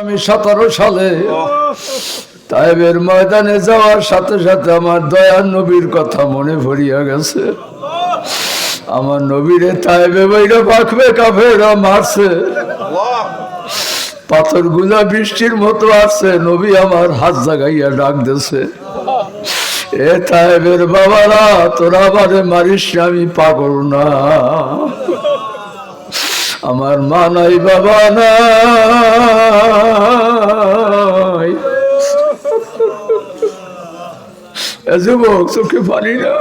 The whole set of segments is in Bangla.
আমি সতেরো সালে তাইবের ময়দানে যাওয়ার সাথে সাথে আমার দয়ার নবীর কথা মনে ভরিয়া গেছে। আমার নবীরে তাইবে বইরা পাকবে কাফেরা মারছে। পাথরগুলা বৃষ্টির মতো আসছে, নবী আমার হাত জাগাইয়া ডাক দিছে এ তাইবের বাবারা, তোরা আমারে মারিস আমি পাগল না। আমার মা নাই বাবা নাই। যুবক, চোখে পানি না।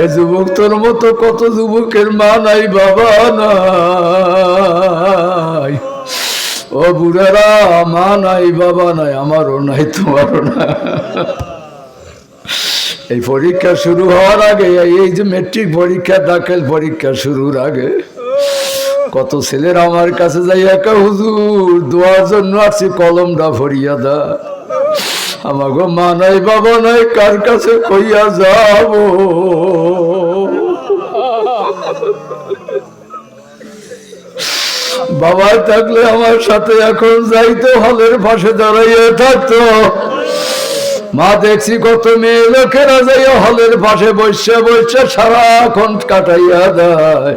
এ যুবক, তোর মতো কত যুবকের মা নাই বাবা নাই। ও বুড়ারা মা নাই বাবা নাই, আমারও নাই, তোমারও না এই পরীক্ষা শুরু হওয়ার আগে, এই যে মেট্রিক পরীক্ষা, দাখিল পরীক্ষা শুরুর আগে, কত ছেলের আমার কাছে যাই একা হুজুর, দোয়ার জন্য আসছি, কলমটা ভরিয়া দা। আমাকে মা নাই, বাবা নাই, কার কাছে কইয়া যাব? বাবা থাকলে আমার সাথে এখন যাইতো, হলের পাশে দাঁড়াইয়া থাকতো। মা দেখছি কত মেয়ে লোকেরা যাই হলের পাশে বসে বসে সারাক্ষণ কাটাইয়া দেয়।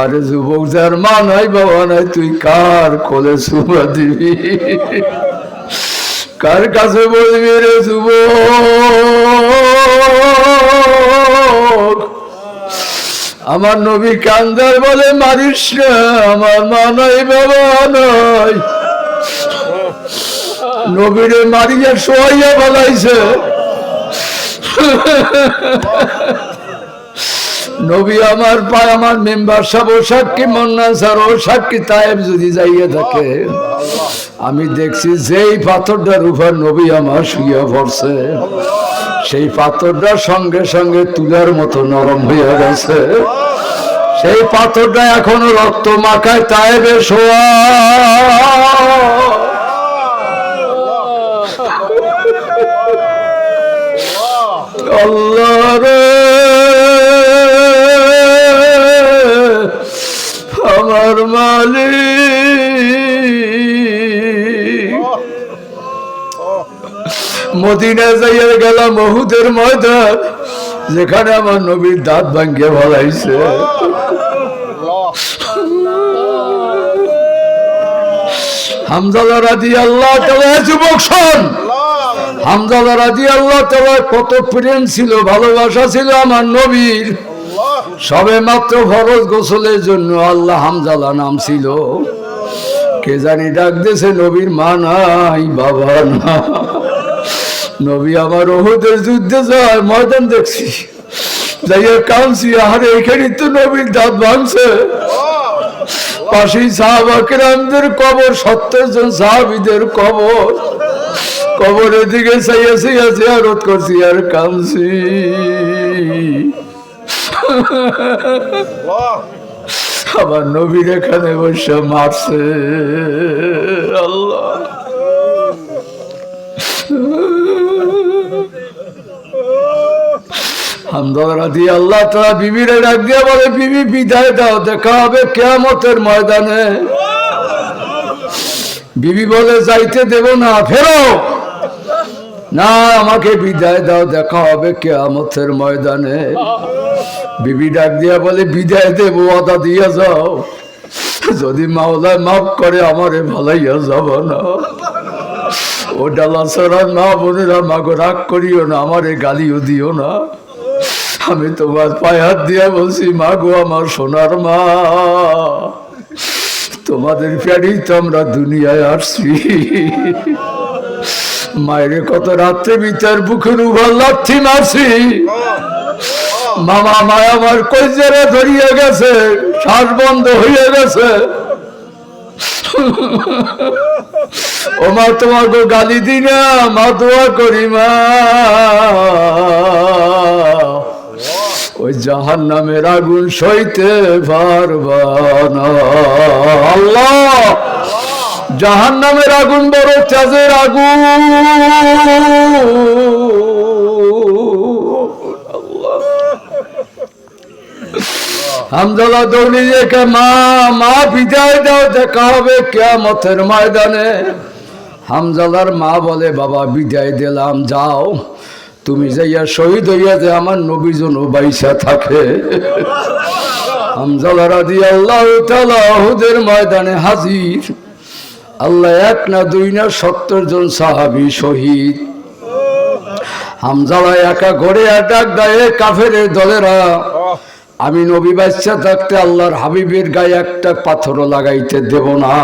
আরে যুবক, যার মা নাই, বাবা নাই, তুই কার কোলে সুমা দিবি? কার কাছে বলবি রে যুবক? আমার নবী কান্দার বলে মারিস না আমার মা নাই, বাবা নাই। নবীরে মারিয়া শোয়াইয়া বলাইছে নবী আমার পায় আমার মেম্বার সাহেব ও সাক্ষী মন্না স্যার ও সাক্ষী তায়েব যদি যাইয়া থাকে, আমি দেখছি যেই পাথরটার উপর নবী আমার শুয়ে পড়ছে, সেই পাথরটা সঙ্গে সঙ্গে তুলার মতো নরম হয়ে গেছে। সেই পাথরটা এখনও রক্ত মাখায় তায়েবে শোয়া। আল্লাহ রে আমার মালিক। মদিনা যাইয়া গেলাম মহুদের ময়দান, যেখানে আমার নবীর দাঁত ভাঙ্গিয়ে বলাইছে হামজালা রাজি আল্লাহ যুবক শোন হামজালা রাজি আল্লাহ তালা কত প্রেম ছিল ভালোবাসা ছিল আমার নবীর। সবে মাত্র ফরজ গোসলের জন্য আল্লাহ হামজালা নাম ছিল। কে জানি ডাক দিয়েছে নবীর মা নাই বাবা না। নবী আমার ওহুদের যুদ্ধে যায় ময়দান দেখছি। যাইয়া কামছি আরে এখানে তো নবীর দাঁত ভাঙছে। পাশেই সাহাবাকেরামদের কবর সত্তর জন সাহাবিদের কবর। কবরের দিকে চাইয়া চাইয়া জিয়ারত করছি আর কামছি আমার নবীর এখানে বসে মারছে। আল্লাহ। দিয়ে আল্লাহ তারা ডাক দিয়ে বলে, বিবি, বিদায় দাও, দেখা হবে কেয়ামতের ময়দানে। বিবি বলে, যাইতে দেব না ফেরো না, আমাকে বিদায় দাও, দেখা হবে কে কেয়ামতের ময়দানে। বিবি ডাক দিয়া বলে, বিদায় দেব, আদা দিয়া যাও। যদি মাওলায় মাফ করে, আমারে ভালাইয়া যাব না। ও ডালা মা বোনেরা, মাগো রাগ করিও না, আমারে গালিও দিও না। আমি তোমার পায়ে হাত দিয়া বলছি মা গো আমার সোনার মা, তোমাদের প্যারি তো আমরা দুনিয়ায় আসছি। মায়ের কত রাত্রে বিচার বুকের উভার লাথি মারছি। মামা মায় আমার কইজারে ধরিয়ে গেছে, শ্বাস বন্ধ হয়ে গেছে। ও মা তোমাকে গালি দি না, মা দোয়া করি, মা। ওই জাহান নামের আগুন সইতে পারবা না। আল্লাহ! জাহান নামের আগুন বড় চাঁদের আগুন। হামজালা দৌড়ি রেখে মা মা বিদায় দাও, দেখা হবে কেয়ামতের ময়দানে। হামজালার মা বলে, বাবা, বিদায় দিলাম, যাও। তুমি যাইয়া শহীদ হইয়া যে আমার নবী জন বাইসা থাকে। হামজালা রাদি আল্লাহ হুদের ময়দানে হাজির। আল্লাহ এক না দুই না সত্তর জন সাহাবি শহীদ। হামজালা একা ঘরে ডাক দেয় কাফের দলেরা। আমি নবী বাচ্চা থাকতে আল্লাহর হাবিবের গায়ে একটা পাথরও লাগাইতে দেব না।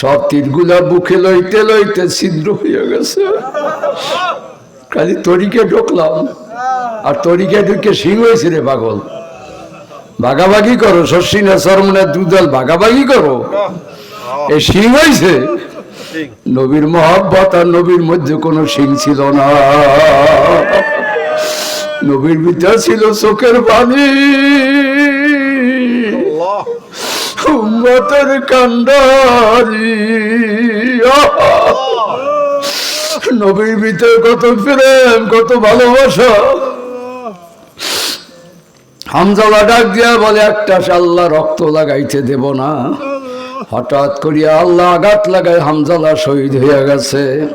সব তীরগুলা বুকে লইতে লইতে ছিদ্র হয়ে গেছে। খালি তরিকে ঢুকলাম। আর তরিকে ঢুকে সিং হয়েছে রে পাগল। ভাগাভাগি করো শশী না সরমনা দুদল ভাগাভাগি করো। এ সিং হয়েছে নবীর মহব্বত আর নবীর মধ্যে কোনো সিং ছিল না। নবীর ভিতর ছিল চোখের পানি। উম্মতের কান্ডারি। নবীর ভিতরে কত প্রেম কত ভালোবাসা। হামজালা ডাক দিয়া বলে একটা আল্লাহ রক্ত লাগাইতে দেব না। হঠাৎ করিয়া আল্লাহ আঘাত লাগায় হামজালা শহীদ হইয়া গেছে।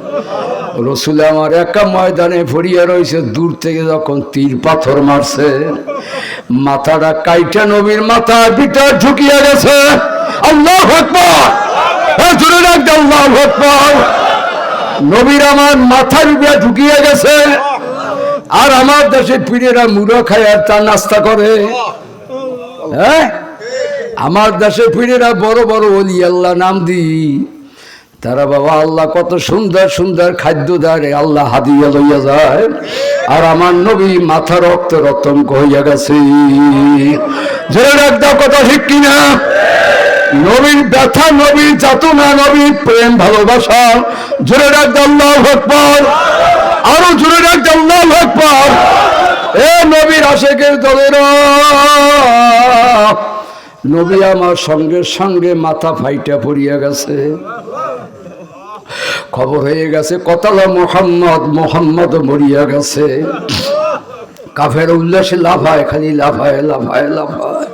রসুল আমার একা ময়দানে ভরিয়া রয়েছে দূর থেকে যখন তীর পাথর মারছে মাথাটা কাইটা নবীর মাথা বিটা ঢুকিয়া গেছে। আল্লাহ দাও, আল্লাহ আকবার! নবীর আমার মাথার উপরে ঢুকিয়া গেছে। আর আমার দেশে পীরেরা মুড়ো খায় আর তার নাস্তা করে। হ্যাঁ? আমার দেশে পীরেরা বড় বড় অলি আল্লাহ নাম দি। তারা বাবা, আল্লাহ কত সুন্দর সুন্দর খাদ্য দেয় আল্লাহ হাদিয়া লইয়া যায়। আর আমার নবী মাথা রক্ত রতঙ্ক হইয়া গেছে। জোরে ডাক দাও, কথা ঠিক কিনা? নবীর ব্যথা, নবীর যাতনা, নবীর প্রেম, ভালোবাসা। জোরে দাও, আল্লাহ আকবার। আরও জোরে দাও, আল্লাহ আকবার। এ নবীর আশেকের দলেরা নবী আমার সঙ্গে সঙ্গে মাথা ফাইটা পড়িয়া গেছে। খবর হয়ে গেছে, কতলা মোহাম্মদ মোহাম্মদ মরিয়া গেছে। কাফের উল্লাসে লাফায়, খালি লাফায় লাফায় লাফায়,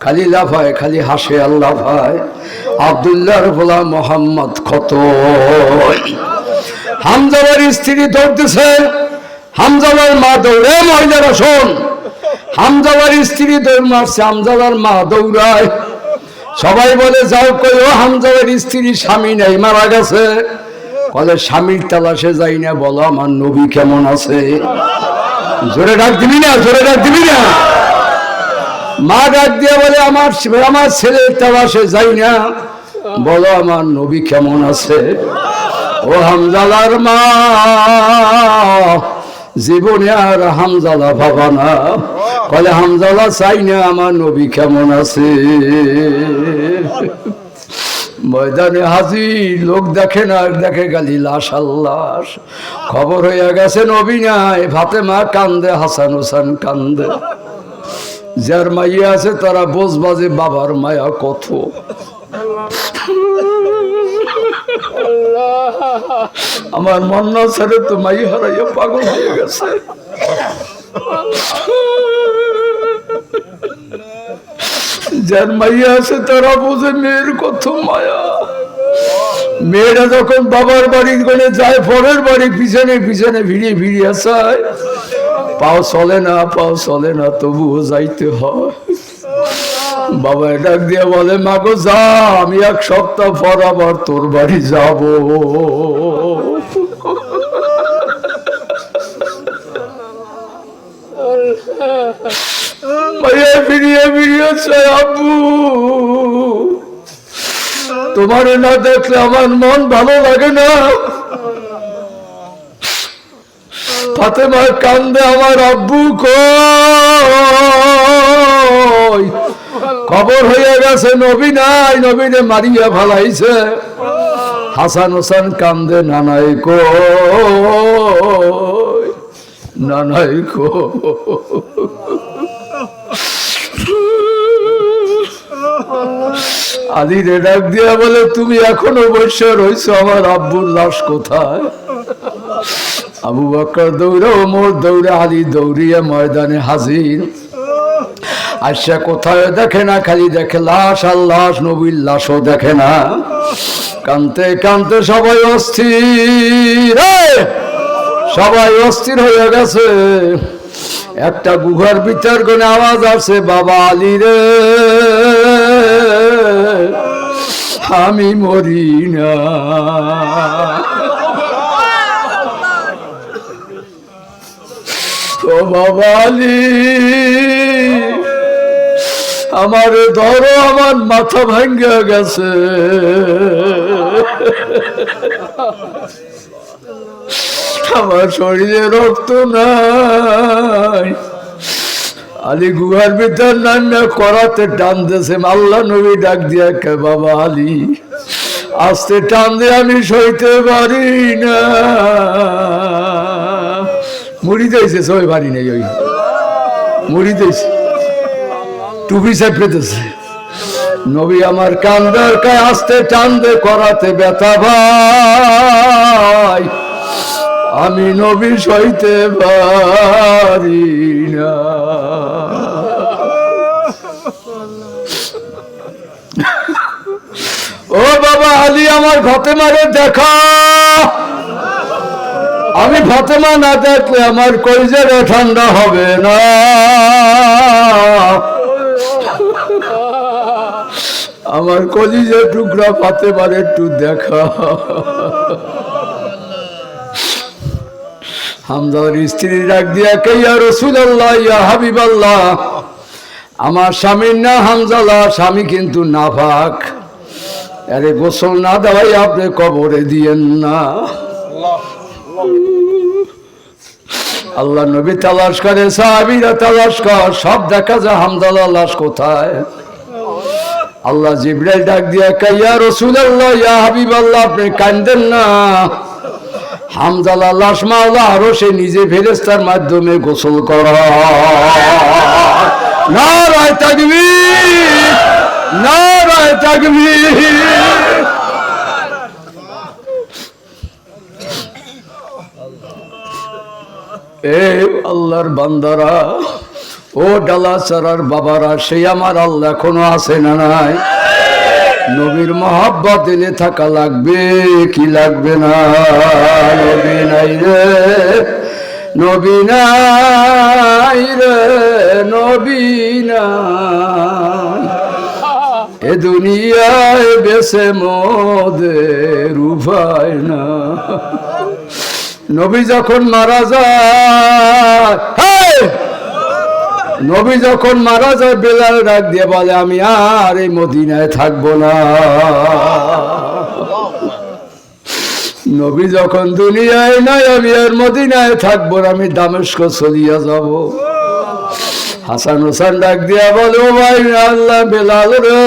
খালি লাফায়, খালি হাসে আর লাফায়। আবদুল্লাহর বলা মোহাম্মদ কত? হামজালার স্ত্রী দৌড়তেছে হামজালার মা দৌড়ে, মহিলারা শোন। হামজালার স্ত্রী দৌড় মারছে, হামজালার মা দৌড়ায়। সবাই বলে, যাও কই, ও হামজালার স্ত্রী স্বামী নেই, মারা গেছে। বলে, স্বামীর তালাশে যাই না, বলো, আমার নবী কেমন আছে? জোরে ডাক দিবি না, জোরে ডাক দিবি না। মা ডাক দিয়ে বলে, আমার আমার ছেলের তালাশে যাই না, বলো, আমার নবী কেমন আছে? ও হামজালার মা জীবনে আর হামজালা ভাবা না। কলে হামজালা চাই না, আমার নবী কেমন আছে? ময়দানে হাজির, লোক দেখে না, দেখে গালি লাশ আল্লাহ খবর হয়ে গেছে, নবী নাই, ফাতেমা কান্দে, হাসান হোসেন কান্দে। যার মাইয়া আছে, তারা বোঝ বাজে বাবার মায়া কত। আমার মন মন্না ছেড়ে তো মাই হারাইয়া পাগল হয়ে গেছে। যার মাইয়া আছে তারা বোঝে মেয়ের কত মায়া। মেয়েরা যখন বাবার বাড়ি করে যায়, পরের বাড়ি পিছনে পিছনে ভিড়িয়ে ভিড়িয়ে যায় পাও চলে না, পাও চলে না, তবুও যাইতে হয়। বাবা ডাক দিয়ে বলে মাগো যা, আমি এক সপ্তাহ পর আবার তোর বাড়ি যাব। তোমার না দেখলে আমার মন ভালো লাগে না। ফাতেমা কান্দে আমার আব্বু কই খবর হয়ে গেছে, নবী নাই নবীনে মারিয়া ফালাইছে। হাসান হোসেন কান্দে, নানাই কো নানাই কো আদি রে ডাক দিয়া বলে, তুমি এখনও বসে রয়েছো আমার আব্বুর লাশ কোথায়? আবু বকর দৌড়ে, ওমর দৌড়ে, আলী দৌড়িয়া ময়দানে হাজির। আশা কোথায় দেখে না, খালি দেখে লাশ, আর লাশ নবীর লাশও দেখে না। কানতে কানতে সবাই অস্থির! সবাই অস্থির হয়ে গেছে। একটা গুহার ভিতর কোনে আওয়াজ আছে বাবা আলী রে, আমি মরি না। ও বাবা আলী আমার ধরো আমার মাথা ভাঙ্গে গেছে। আমার শরীরে রক্ত নাই। আলী গুহার ভিতর নান্না করাতে টান দিয়েছে আল্লাহ নবী ডাক দিয়া কে বাবা আলী? আস্তে টান দিয়ে আমি সইতে পারি না। মুড়ি দিয়েছে সবাই পারি নেই ওই। মুড়ি দিয়েছে। টুপি চাপড়েতেছে নবী আমার কান্দার কায় আস্তে টান দে করাতে ব্যথা ভাই। আমি নবী সইতে পারি না। ও বাবা, আলী আমার ফতেমারে দেখা। আমি ফতেমা না দেখলে আমার কলজের ঠান্ডা হবে না। আমার কলিজের টুকরা পাতে পারে একটু দেখা। হামদার স্ত্রী ডাক দিয়া কে ইয়া রসুলাল্লাহ, ইয়া হাবিবাল্লাহ? আমার স্বামীর না হামজালা, স্বামী কিন্তু নাফাক। আরে গোসল না দেওয়াই আপনি কবরে দিয়েন না। আল্লাহ নবী তালাশ করে, সাহাবিরা তালাশ কর, সব দেখা যায় হামদালা লাশ কোথায়? আল্লাহ জিব্রাইল ডাক দিয়া কাইয়া রসুলাল্লাহ, ইয়া হাবিবাল্লাহ, আপনি কান্দেন না। হামজালা লাশ মাওলা আরও সে নিজে ফেরেস্তার মাধ্যমে গোসল কর না রায় থাকবি না রায় থাকবি এ আল্লাহর বান্দারা ও ডালা বাবারা, সেই আমার আল্লাহ এখনও আছে না নাই? নবীর মহাব্বত এনে থাকা লাগবে, কি লাগবে না? নবী নাই রে, নবী নাই রে, নবী এ দুনিয়ায় বেছে মোদের উপায় না নবী যখন মারা যায়! নবী যখন মারা যায়, বেলাল ডাক দিয়ে বলে, আমি আর এই মদিনায় থাকব না। নবী যখন দুনিয়ায় নাই, আমি আর মদিনায় থাকব না, আমি দামেস্ক চলিয়া যাব। হাসান হোসেন ডাক দিয়া বলে ভাই, আল্লাহ বেলাল রে,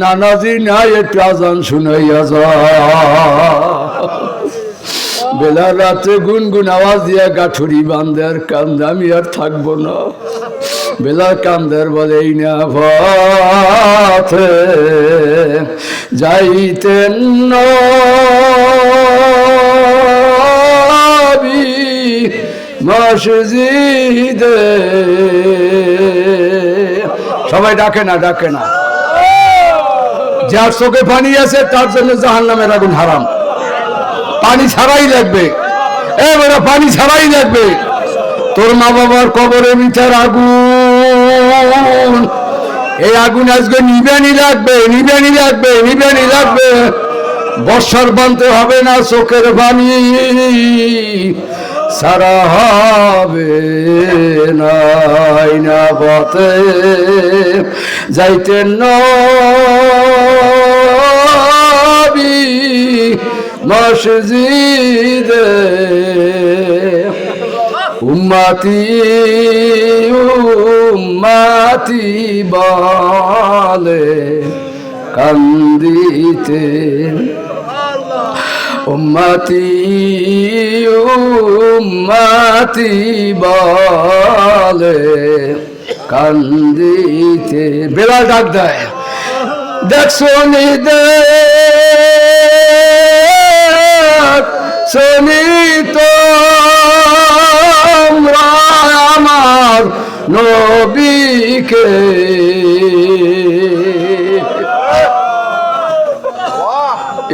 নানাজি নাই, একটু আজান শুনাইয়া যা। বেলা রাতে গুনগুন আওয়াজ দিয়া গাঠুরি বান্ধে আর কান্দে, আমি আর থাকব না। বেলা কান্দের বলে, এই না পথে যাইতেন মসজিদে সবাই ডাকে না ডাকে না। যার চোখে পানি আছে, তার জন্য জাহান নামের আগুন হারাম। পানি ছাড়াই লাগবে। এবারে পানি ছাড়াই লাগবে। তোর মা বাবার কবরের ভিতর আগুন। এই আগুন আজকে নিবেনি লাগবে নিবেনি লাগবে নিবেনি লাগবে। বর্ষার বানতে হবে না চোখের পানি সারা হবে না পথে যাইতেন নবী মসজিদে উম্মাতি উম্মাতি বলে কান্দিতে। উম্মাতি উম্মাতি বলে কান্দিতে। বেলা ডাক দেয় দেখছ নি দেখ শোনি তো আমার নবীকে।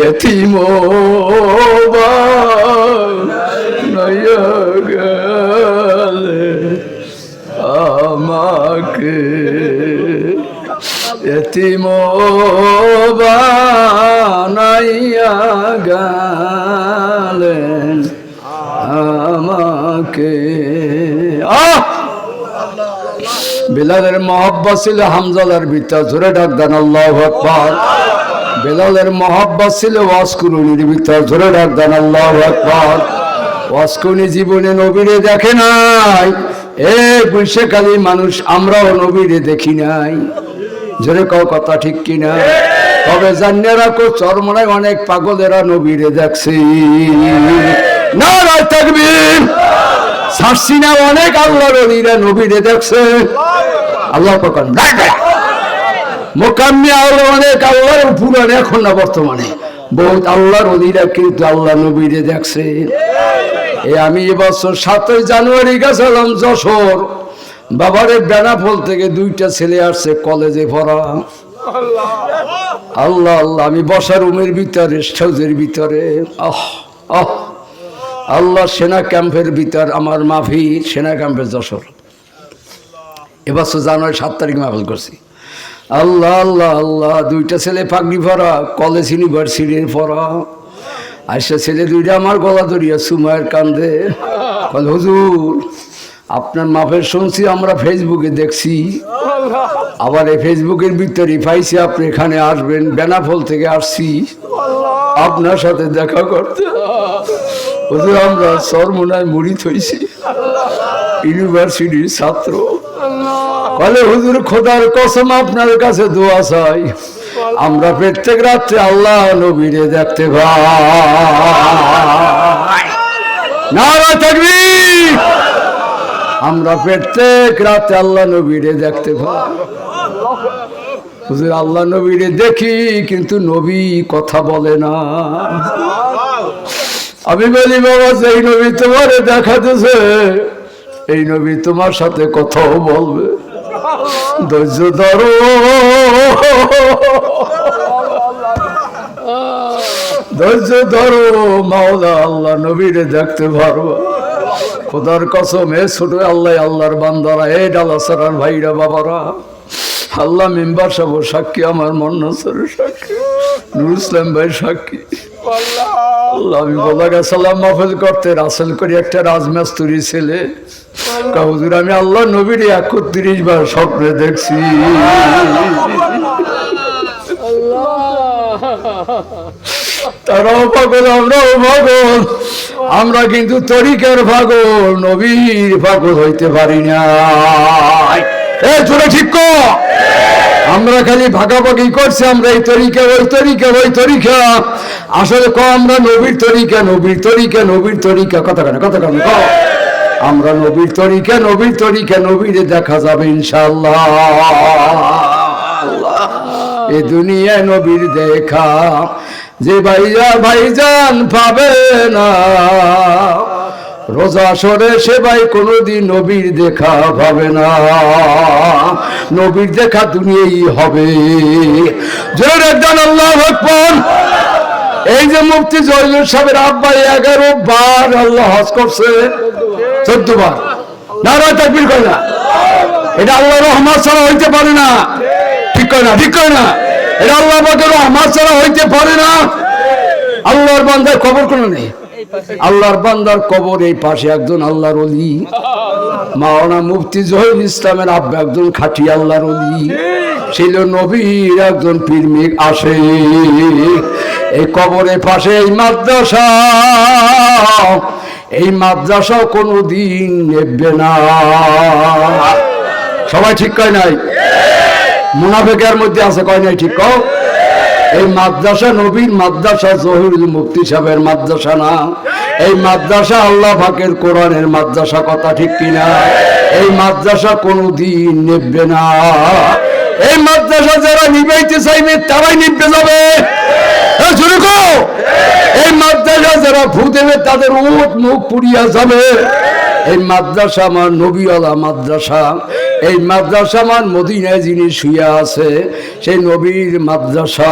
এতিম নয়া গেলে আমাকে। এতিম বানাইয়া গেলেন বেলালের মহব্বত ছিল হামজালার ভিতর ধরে ডাক দেন, আল্লাহ আকবার। বেলালের মহব্বত ছিল ওয়াসকুরুনির ভিতর ধরে ডাক দেন, আল্লাহ আকবার। ওয়াসকুনি জীবনে নবীরে দেখে নাই। এ বৈশাখালী মানুষ, আমরাও নবীরে দেখি নাই। জোরে কও কথা ঠিক কিনা? তবে জানিয়ে রাখো, চরমনায় অনেক পাগলেরা নবীরে দেখছে। না রায় থাকবি ছাড়ছি না অনেক আল্লাহর অলিরা, নবীরে দেখছে। আল্লাহ কখন মোকাম্মি আল্লাহ অনেক আল্লাহর পুরাণ এখন না বর্তমানে। বহুত আল্লাহর অলিরা কিন্তু আল্লাহ নবীরে দেখছে। এই আমি এবছর সাতই জানুয়ারি গেছিলাম যশোর। বাবারে বেনাফল থেকে দুইটা ছেলে আসছে কলেজে পড়া আল্লাহ আল্লাহ, আমি বসা রুমের ভিতরে হাউসের ভিতরে। আহ আহ। আল্লাহ সেনা ক্যাম্পের ভিতর আমার মাফি সেনা ক্যাম্পের যশোর। এবছর জানুয়ারি সাত তারিখ মাহফিল করছি। আল্লাহ আল্লাহ আল্লাহ, দুইটা ছেলে পাগড়ি পড়া কলেজ ইউনিভার্সিটির পড়া আইসা ছেলে দুইটা আমার গলা ধরিয়া সুমায়ের কান্দে। কল, হুজুর, আপনার মাফের শুনছি, আমরা ফেসবুকে দেখছি। আবার এই ফেসবুকের ভিতরে পাইছি, আপনি এখানে আসবেন, বেনাফল থেকে আসছি। আপনার সাথে দেখা করতে। হুজুর আমরা সরমনায় মুড়ি থইছি ইউনিভার্সিটির ছাত্র। বলে, হুজুর, খোদার কসম আপনার কাছে দোয়া চাই। আমরা প্রত্যেক রাত্রে আল্লাহ নবীরে দেখতে ভাই নারা থাকবি আমরা প্রত্যেক রাতে আল্লাহ নবীরে দেখতে পাই। হুজুর, আল্লাহ নবীরে দেখি, কিন্তু নবী কথা বলে না। আমি বলি, বাবা এই নবী তোমারে দেখাতেছে, এই নবী তোমার সাথে কথাও বলবে। ধৈর্য ধরো। ধৈর্য ধরো, মাওলা, আল্লাহ নবীরে দেখতে পারব খোদার কসম, এ ছোট আল্লাহ, আল্লাহর বান্দারা, এ ডালা ভাইরা, বাবারা, আল্লাহ মেম্বার সব সাক্ষী, আমার মন্নাসরের সাক্ষী নুর ইসলাম ভাই সাক্ষী। আমি বলা গেছিলাম মাহফিল করতে রাসেল করি একটা রাজমাস্তুরি ছেলে। আমি আল্লাহ নবীর একত্রিশ বার স্বপ্নে দেখছি। তারাও পাগল আমরাও পাগল। আমরা কিন্তু তরিকের পাগল নবীর পাগল হইতে পারি না এ ঠিক কর। আমরা খালি ভাগাভাগি করছি, আমরা এই তরিকা, ওই তরিকা ওই তরিকা। আসলে ক আমরা নবীর তরিকা নবীর তরিকা নবীর তরিকা, কথা কেন কথা কেন আমরা নবীর তরিকা নবীর তরিকা, নবীরে দেখা যাবে ইনশাল্লাহ এ দুনিয়ায় নবীর দেখা, যে ভাইয়া ভাইজান পাবে না। রোজা সরে সে ভাই কোনোদিন নবীর দেখা পাবে না। নবীর দেখা দুনিয়াই হবে। একজন আল্লাহ আকবার। এই যে মুফতি জয়নুল সাহেবের আব্বাই এগারো বার আল্লাহ হজ করছে, চোদ্দ বার। না নারায় তাকবির করে না? এটা আল্লাহ রহমান ছাড়া হইতে পারে না। ঠিক করে না? ঠিক করে না? এটা আল্লাহ রহমান ছাড়া হইতে পারে না। আল্লাহর বান্দার খবর কোনো নেই। আল্লাহর বান্দার কবর এই পাশে একজন আল্লাহর অলি মাওলানা মুফতি জহির ইসলামের আব্বা একজন খাটি আল্লাহর অলি ছিল নবীর একজন পিরমিক আসে। এই কবরের পাশে এই মাদ্রাসা। এই মাদ্রাসা কোনো দিন নেবে না। সবাই ঠিক কয় নাই? মুনাফেকের মধ্যে আছে কয় নাই ঠিক কও? এই মাদ্রাসা নবীর মাদ্রাসা জহিরুল মুফতি সাহেবের মাদ্রাসা না। এই মাদ্রাসা আল্লাহ ফাকের কোরআনের মাদ্রাসা কথা ঠিক কিনা? এই মাদ্রাসা কোনো দিন নেবে না। এই মাদ্রাসা যারা নিবাইতে চাইবে, তারাই নিবে যাবে। এই মাদ্রাসা যারা ফু দেবে, তাদের উট মুখ পুড়িয়া যাবে। এই মাদ্রাসা আমার নবীওয়ালা মাদ্রাসা। এই মাদ্রাসা আমার মদিনায় যিনি শুয়ে আছে, সেই নবীর মাদ্রাসা।